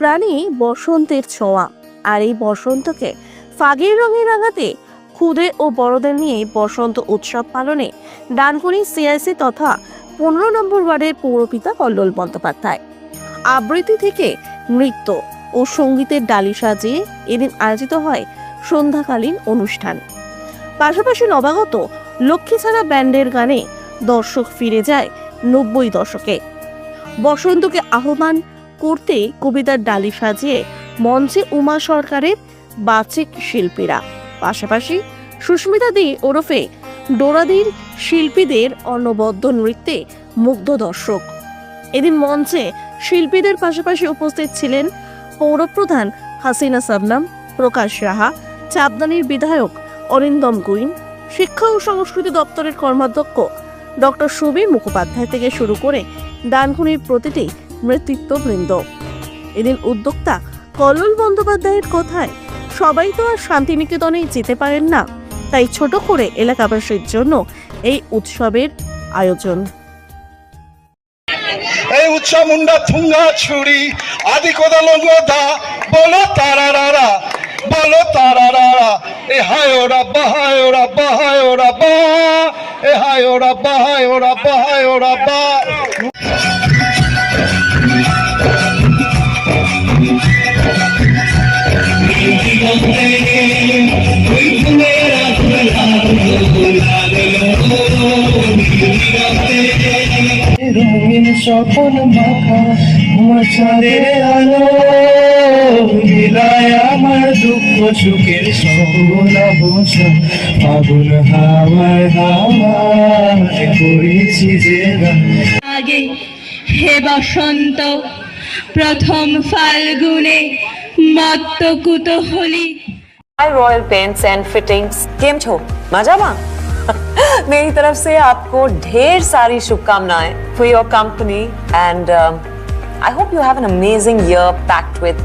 প্রাণী বসন্তের ছোঁয়া। আর এই বসন্তকে ফাগের রঙে রাঙাতে খুদে ও বড়দের নিয়ে বসন্ত উৎসব পালনে ডানকুনি সিআইসি তথা পনেরো নম্বর ওয়ার্ডের পৌরপিতা কল্লোল বন্দ্যোপাধ্যায়। আবৃত্তি থেকে নৃত্য ও সঙ্গীতের ডালি সাজিয়ে এদিন আয়োজিত হয় সন্ধ্যাকালীন অনুষ্ঠান। পাশাপাশি নবাগত লক্ষ্মীছাড়া ব্যান্ডের গানে দর্শক ফিরে যায় নব্বই দশকে। বসন্তকে আহ্বান করতে কবিতার ডালি সাজিয়ে মঞ্চে উমা সরকারের বাচিক শিল্পীরা। পাশাপাশি সুস্মিতা দি ওরফে ডোরাদির শিল্পীদের অন্নবদ্ধ নৃত্যে মুগ্ধ দর্শক। এদিন মঞ্চে শিল্পীদের পাশাপাশি উপস্থিত ছিলেন পৌরপ্রধান হাসিনা সাবনাম, প্রকাশ রাহা চাপদানির বিধায়ক অরিন্দম গুইন, শিক্ষা ও সংস্কৃতি দপ্তরের কর্মাধ্যক্ষ ডক্টর সুবীর মুখোপাধ্যায় থেকে শুরু করে ডানকুনির প্রতিটি নেতৃত্ববৃন্দ। এদিন উদ্যোক্তা কল্লোল বন্দ্যোপাধ্যায়ের কথায়, সবাই তো আর শান্তিনিকেতনেই যেতে পারেন না, তাই ছোট করে এলাকাবাসীর জন্য এই উৎসবের আয়োজন। এই উৎসব মুন্ডা থুঙ্গা ছুরি, আদি কোদা লঙ্গদা বলো তারারারা বলো তারারারা, এ হায় ওরা বাহায় ওরা বাহায় ওরা বা, এ হায় ওরা বাহায় ওরা বাহায় ওরা বা। রঙিন স্বপন মাখা মশাদের আলো মিলায় আমার দুঃখ সুখের সবনা বসা ফাগুন হাওয়ায় হাওয়ায় করেছি যে আগে হে বসন্ত প্রথম ফাল্গুনে মত্ত কুতহলি। রয়্যাল পেন্টস এন্ড ফিটিংস কেম છો મજામાં मेरी तरफ से आपको ढेर सारी शुभकामनाएं for your company and I hope you have an amazing year packed with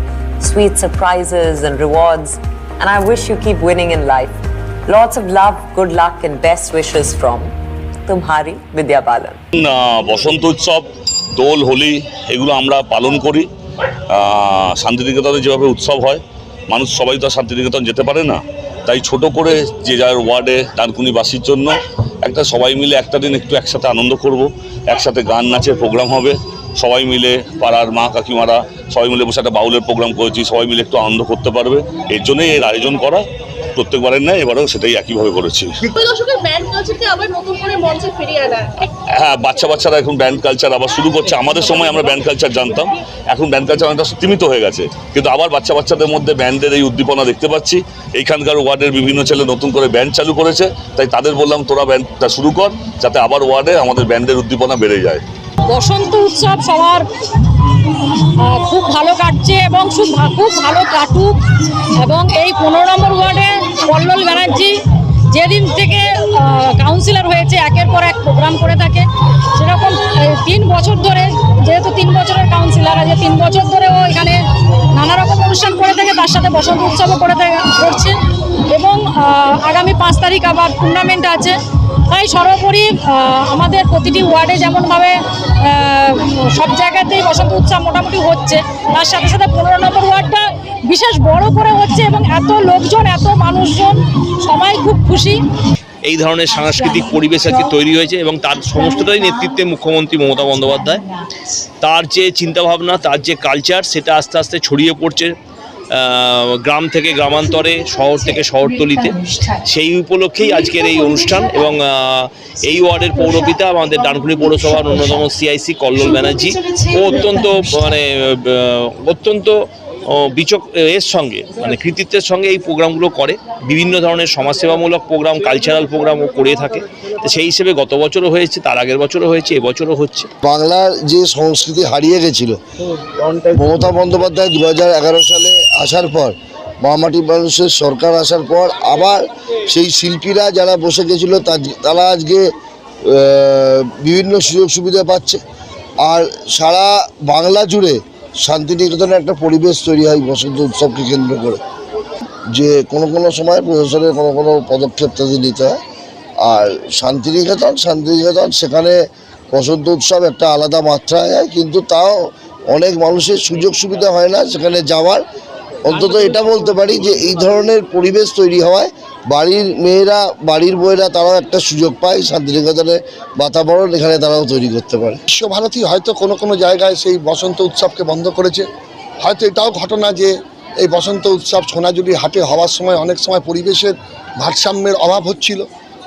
sweet surprises and rewards and I wish you keep winning in life lots of love good luck and best wishes from तुम्हारी विद्या बालन না বসন্ত উৎসব দোল হোলি এগুলো আমরা পালন করি আহ, শান্তিনিকেতনে যেভাবে উৎসব হয় মানুষ সবাই তো আর শান্তিনিকেতন যেতে পারে না তাই ছোট করে যে যার ওয়ার্ডে ডানকুনিবাসীর জন্য একটা সবাই মিলে একটা দিন একটু একসাথে আনন্দ করব একসাথে গান নাচের প্রোগ্রাম হবে। সবাই মিলে পাড়ার মা কাকিমারা সবাই মিলে বসে একটা বাউলের প্রোগ্রাম করেছি সবাই মিলে একটু আনন্দ করতে পারবে। এর জন্যই এর আয়োজন করা প্রত্যেকবারের নেয় এবারেও সেটাই একইভাবে করেছি। হ্যাঁ বাচ্চা বাচ্চারা এখন ব্যান্ড কালচার আবার শুরু করছে। আমাদের সময় আমরা ব্যান্ড কালচার জানতাম। এখন ব্যান্ড কালচার অনেকটা সীমিত হয়ে গেছে। কিন্তু আবার বাচ্চা বাচ্চাদের মধ্যে ব্যান্ডের এই উদ্দীপনা দেখতে পাচ্ছি। এইখানকার ওয়ার্ডের বিভিন্ন ছেলে নতুন করে ব্যান্ড চালু করেছে। তাই তাদের বললাম তোরা ব্যান্ডটা শুরু কর যাতে আবার ওয়ার্ডে আমাদের ব্যান্ডের উদ্দীপনা বেড়ে যায়। বসন্ত উৎসব সবার খুব ভালো কাটছে এবং খুব ভালো কাটুক এবং এই পনেরো নম্বর ওয়ার্ডে কল্লোল ব্যানার্জি যেদিন থেকে কাউন্সিলর হয়েছে, একের পর এক প্রোগ্রাম করে থাকে, সেরকম তিন বছর ধরে, যেহেতু তিন বছরের কাউন্সিলর আছে তিন বছর ধরে ও এখানে নানা রকম অনুষ্ঠান করে থাকে, তার সাথে বসন্ত উৎসবও করে থাকে, করছে এবং আগামী পাঁচ তারিখ আবার টুর্নামেন্ট আছে। তাই সর্বোপরি আমাদের প্রতিটি ওয়ার্ডে যেমনভাবে সব জায়গাতেই বসন্ত উৎসব মোটামুটি হচ্ছে, তার সাথে সাথে পনেরো নম্বর ওয়ার্ডটা বিশেষ বড় করে হচ্ছে এবং এত লোকজন, এত মানুষজন, সবাই খুব খুশি। এই ধরনের সাংস্কৃতিক পরিবেশ আজকে তৈরি হয়েছে এবং তার সমস্তটাই নেতৃত্বে মুখ্যমন্ত্রী মমতা বন্দ্যোপাধ্যায়। তার যে চিন্তাভাবনা, তার যে কালচার সেটা আস্তে আস্তে ছড়িয়ে পড়ছে। গ্রাম থেকে গ্রামান্তরে, শহর থেকে শহরতলিতে। সেই উপলক্ষেই আজকের এই অনুষ্ঠান এবং এই ওয়ার্ডের পৌরপিতা আমাদের ডানকুনি পৌরসভার অন্যতম সিআইসি কল্লোল ব্যানার্জি ও অত্যন্ত মানে অত্যন্ত বিচক এর সঙ্গে মানে কৃতিত্বের সঙ্গে এই প্রোগ্রামগুলো করে। বিভিন্ন ধরনের সমাজসেবামূলক প্রোগ্রাম কালচারাল প্রোগ্রাম ও করে থাকে। তো সেই হিসেবে গত বছরও হয়েছে, তার আগের বছরও হয়েছে, এবছরও হচ্ছে। বাংলার যে সংস্কৃতি হারিয়ে গেছিল, মমতা বন্দ্যোপাধ্যায় দু হাজার এগারো সালে আসার পর মহামাটি মানুষের সরকার আসার পর, আবার সেই শিল্পীরা যারা বসে গেছিল তারা আজকে বিভিন্ন সুযোগ সুবিধা পাচ্ছে। আর সারা বাংলা জুড়ে শান্তিনিকেতনে একটা পরিবেশ তৈরি হয় বসন্ত উৎসবকে কেন্দ্র করে। যে কোনো কোনো সময় প্রশাসনের কোনো কোনো পদক্ষেপ তাদের নিতে হয়। আর শান্তিনিকেতন শান্তিনিকেতন সেখানে বসন্ত উৎসব একটা আলাদা মাত্রায় হয়, কিন্তু তাও অনেক মানুষের সুযোগ সুবিধা হয় না সেখানে যাওয়ার। অন্তত এটা বলতে পারি যে এই ধরনের পরিবেশ তৈরি হওয়ায় বাড়ির মেয়েরা, বাড়ির বইয়েরা তারাও একটা সুযোগ পায়, শান্তিনিকেতনে বাতাবরণ এখানে তারাও তৈরি করতে পারে। বিশ্বভারতী হয়তো কোনো কোনো জায়গায় সেই বসন্ত উৎসবকে বন্ধ করেছে। হয়তো এটাও ঘটনা যে এই বসন্ত উৎসব সোনাঝুরি হাটে হওয়ার সময় অনেক সময় পরিবেশের ভারসাম্যের অভাব হচ্ছিল,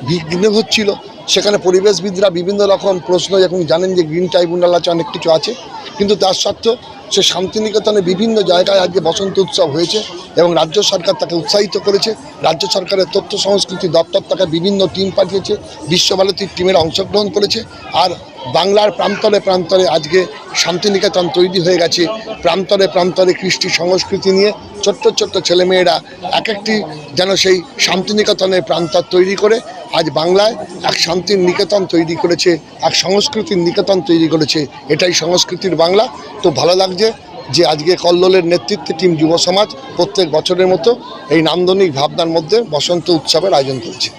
বিঘ্ন হচ্ছিল। সেখানে পরিবেশবিদরা বিভিন্ন রকম প্রশ্ন এখন জানেন যে গ্রিন ট্রাইব্যুনাল আছে, অনেক কিছু আছে। কিন্তু তার সত্ত্বেও সে শান্তিনিকেতনে বিভিন্ন জায়গায় আজকে বসন্ত উৎসব হয়েছে এবং রাজ্য সরকার তাকে উৎসাহিত করেছে। রাজ্য সরকারের তথ্য সংস্কৃতি দপ্তর তাকে বিভিন্ন টিম পাঠিয়েছে বিশ্বভারতীর টিমের অংশগ্রহণ করেছে আর বাংলার প্রান্তরে প্রান্তরে আজকে শান্তিনিকেতন তৈরি হয়ে গেছে। প্রান্তরে প্রান্তরে কৃষ্টি সংস্কৃতি নিয়ে ছোট্ট ছোট্ট ছেলেমেয়েরা এক একটি যেন সেই শান্তিনিকেতনের প্রান্তর তৈরি করে আজ বাংলায় এক শান্তির নিকেতন তৈরি করেছে, এক সংস্কৃতির নিকেতন তৈরি করেছে। এটাই সংস্কৃতির বাংলা। তো ভালো লাগছে যে আজকে কল্লোলের নেতৃত্বে টিম যুব সমাজ প্রত্যেক বছরের মতো এই নান্দনিক ভাবনার মধ্যে বসন্ত উৎসবের আয়োজন করছে।